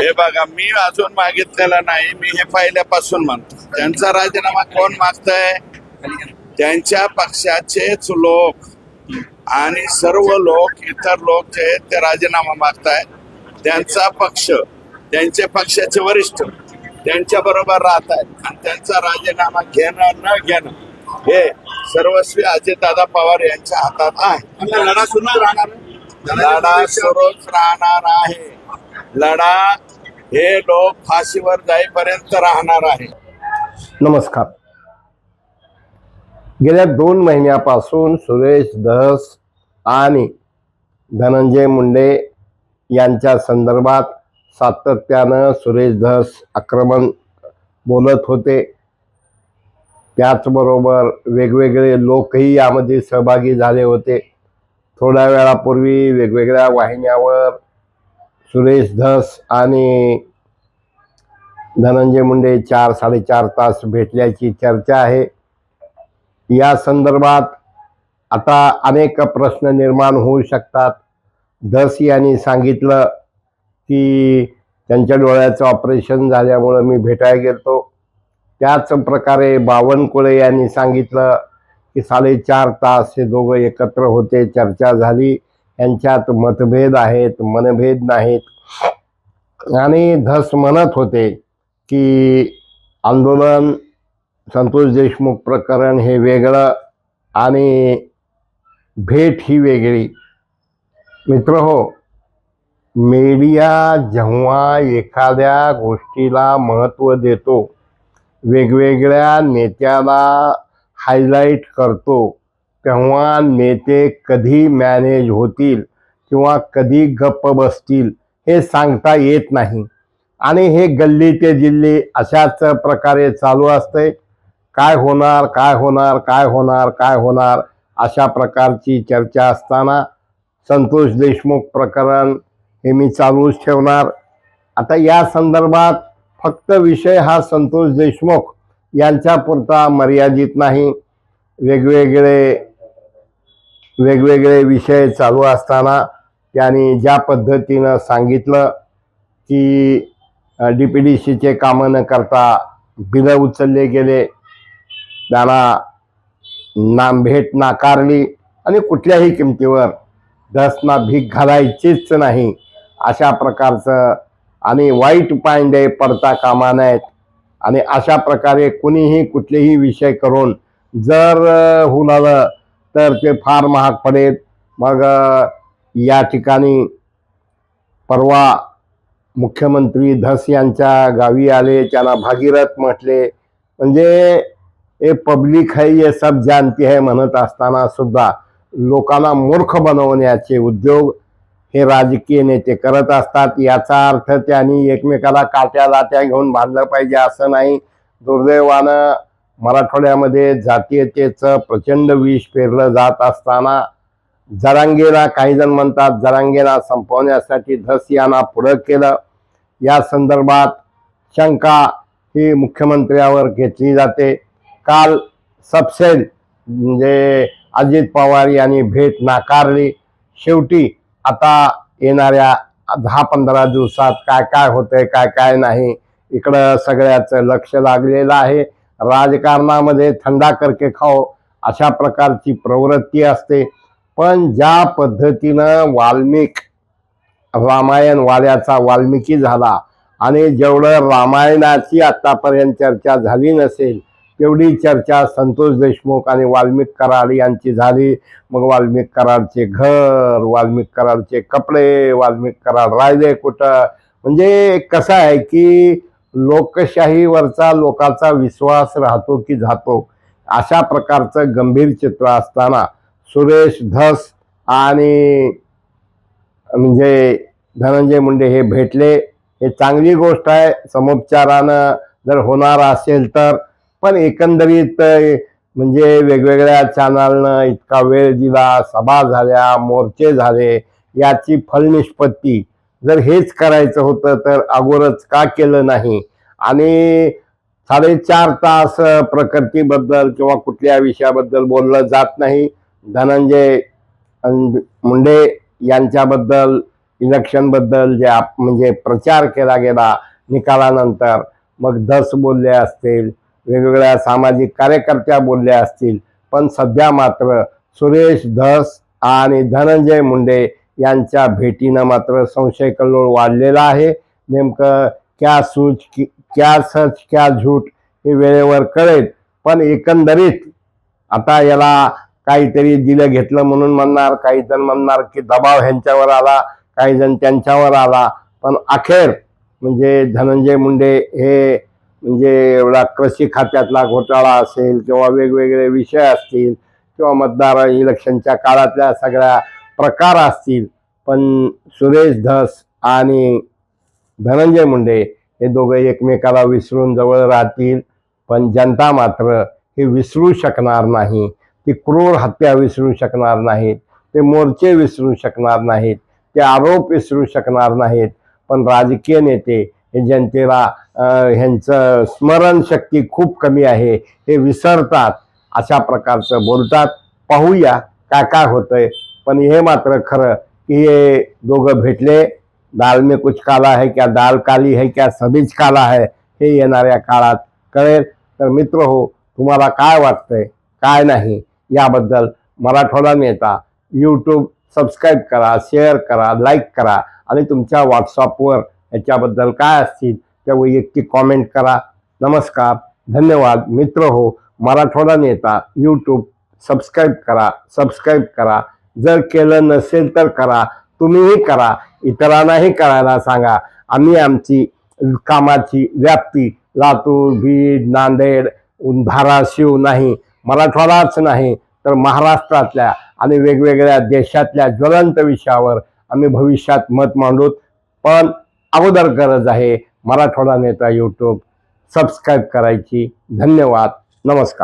हे बघा मी अजून मागितलेला नाही मी हे पहिल्यापासून म्हणतो. त्यांचा राजीनामा कोण मागतंय? त्यांच्या पक्षाचेच लोक. आणि सर्व लोक इतर लोक जे आहेत ते राजीनामा मागताय. त्यांचा पक्ष त्यांचे पक्षाचे वरिष्ठ त्यांच्या बरोबर राहत आहेत आणि त्यांचा राजीनामा घेणं न घेणं हे सर्वस्वी अजितदादा पवार यांच्या हातात आहे. लढा सुरूच राहणार लढा सुरूच राहणार आहे. लढा हे लोक फाशीवर जाईपर्यंत राहणार आहे. नमस्कार. गेल्या दोन महिन्यापासून सुरेश धस आणि धनंजय मुंडे यांच्या संदर्भात सातत्यानं सुरेश धस आक्रमण बोलत होते. त्याचबरोबर वेगवेगळे लोकही यामध्ये सहभागी झाले होते. थोड्या वेळापूर्वी वेगवेगळ्या वाहिन्यावर सुरेश धस आणि धनंजय मुंडे चार साडेचार तास भेटल्याची चर्चा आहे. या संदर्भात आता अनेक प्रश्न निर्माण होऊ शकतात. धस यांनी सांगितलं की त्यांच्या डोळ्याचं ऑपरेशन झाल्यामुळं मी भेटायला गेलो त्याच प्रकारे बावनकुळे यांनी सांगितलं की साडेचार तास हे दोघं एकत्र होते चर्चा झाली. यांच्यात मतभेद आहेत मनभेद नाहीत. आणि धस म्हणत होते की आंदोलन संतोष देशमुख प्रकरण हे वेगळं आणि भेट ही वेगळी. मित्र हो मीडिया जेव्हा एखाद्या गोष्टीला महत्त्व देतो वेगवेगळ्या नेत्याला हायलाईट करतो तेव्हा नेते कधी मॅनेज होतील किंवा कधी गप्प बसतील हे सांगता येत नाही. आणि हे गल्ली ते जिल्हे अशाच प्रकारे चालू असते काय होणार काय होणार काय होणार काय होणार अशा प्रकारची चर्चा असताना संतोष देशमुख प्रकरण हे मी चालूच ठेवणार. आता या संदर्भात फक्त विषय हा संतोष देशमुख यांच्यापुरता मर्यादित नाही. वेगवेगळे वेगवेगळे विषय चालू असताना त्यांनी ज्या पद्धतीनं सांगितलं की डी पी डी सीचे कामं न करता बिलं उचलले गेले. त्यांना नामभेट नाकारली आणि कुठल्याही किमतीवर दसना भीक घालायचीच नाही. अशा प्रकारचं आणि वाईट पांडे पडता कामा नयेत. आणि अशा प्रकारे कुणीही कुठलेही विषय करून जर अ, तर ते फार महाग पडेल. मग या ठिकाणी परवा मुख्यमंत्री धस यांच्या गावी आले त्यांना भागीरथ म्हटले. म्हणजे हे पब्लिक है ये सब जानती है म्हणत असताना सुद्धा लोकांना मूर्ख बनवण्याचे उद्योग हे राजकीय नेते करत असतात. याचा अर्थ त्यांनी एकमेकाला काट्या लाट्या घेऊन बांधलं पाहिजे असं नाही. दुर्दैवानं मराठवाड्यामध्ये जातीयतेचं प्रचंड विष पेरलं जात असताना जरांगेला काही जण म्हणतात जरांगेला संपवण्यासाठी धस यांना पुढं केलं. या संदर्भात शंका ही मुख्यमंत्र्यावर घेतली जाते. काल सबसेल म्हणजे अजित पवार यांनी भेट नाकारली. शेवटी आता येणाऱ्या दहा पंधरा दिवसात काय काय होतंय काय काय नाही इकडं सगळ्याचं लक्ष लागलेलं आहे. राजकारणामध्ये थंडा करके खाओ अशा प्रकारची प्रवृत्ती असते. पण ज्या पद्धतीनं वाल्मिक रामायण वाल्याचा वाल्मिकी झाला आणि जेवढं रामायणाची आत्तापर्यंत चर्चा झाली नसेल तेवढी चर्चा संतोष देशमुख आणि वाल्मिक कराड यांची झाली. मग वाल्मिक कराडचे घर वाल्मिक कराडचे कपडे वाल्मिक कराड राहिले कुठं? म्हणजे कसं आहे की लोकशाहीवरचा लोकांचा विश्वास राहतो की जातो. अशा प्रकारचं गंभीर चित्र असताना सुरेश धस आणि म्हणजे धनंजय मुंडे हे भेटले. हे चांगली गोष्ट आहे. समुपचारानं जर होणार असेल तर. पण एकंदरीत म्हणजे वेगवेगळ्या चॅनलनं इतका वेळ दिला सभा झाल्या मोर्चे झाले याची फलनिष्पत्ती जर हेच करायचं होतं तर अगोदरच का केलं नाही? आणि साडेचार तास प्रकृतीबद्दल किंवा कुठल्या विषयाबद्दल बोललं जात नाही. धनंजय मुंडे यांच्याबद्दल इलेक्शनबद्दल जे आप म्हणजे प्रचार केला गेला निकालानंतर मग धस बोलले असतील वेगवेगळ्या सामाजिक कार्यकर्त्या बोलल्या असतील पण सध्या मात्र सुरेश धस आणि धनंजय मुंडे यांच्या भेटीनं मात्र संशय कल्लोळ वाढलेला आहे. नेमकं क्या सूच की क्या सच क्या झूठ हे वेळेवर कळेल. पण एकंदरीत आता याला काहीतरी दिलं घेतलं म्हणून म्हणणार काही जण म्हणणार की दबाव ह्यांच्यावर आला काही जण त्यांच्यावर आला. पण अखेर म्हणजे धनंजय मुंडे हे म्हणजे एवढा कृषी खात्यातला घोटाळा असेल किंवा वेगवेगळे विषय असतील किंवा मतदार इलेक्शनच्या काळातल्या सगळ्या प्रकार असतील पण सुरेश धस आणि धनंजय मुंडे हे दोघं एकमेकाला विसरून जवळ राहतील पण जनता मात्र हे विसरू शकणार नाही. ती क्रूर हत्या विसरू शकणार नाहीत ते मोर्चे विसरू शकणार नाहीत ते आरोप विसरू शकणार नाहीत पण राजकीय नेते हे जनतेला ह्यांचं स्मरणशक्ती खूप कमी आहे हे विसरतात अशा प्रकारचं बोलतात. पाहूया काय काय होतंय. पण हे मात्र खरं की हे दोघं भेटले. दाल में कुछ काला है क्या? दाल काली है क्या? सबीज काला है? हे येणाऱ्या काळात कळेल. तर मित्र हो तुम्हाला काय वाटतंय? काय नाही? याबद्दल मराठवाडा नेता यूट्यूब सबस्क्राईब करा शेअर करा लाईक करा. आणि तुमच्या व्हॉट्सअपवर याच्याबद्दल काय असतील त्या वैयक्तिक कॉमेंट करा. नमस्कार. धन्यवाद. मित्र हो मराठवाडा नेता यूट्यूब सबस्क्राईब करा सबस्क्राईब करा. जर केलं नसेल तर करा. तुम्हीही करा. इतरांनाही करायला सांगा. आम्ही आमची कामाची व्याप्ती लातूर बीड नांदेड धाराशिव नाही मराठवाडाच नाही तर महाराष्ट्रातल्या आणि वेगवेगळ्या देशातल्या ज्वलंत विषयावर आम्ही भविष्यात मत मांडूत पण अगोदर गरज आहे मराठवाडा नेता यूट्यूब सबस्क्राईब करायची. धन्यवाद. नमस्कार.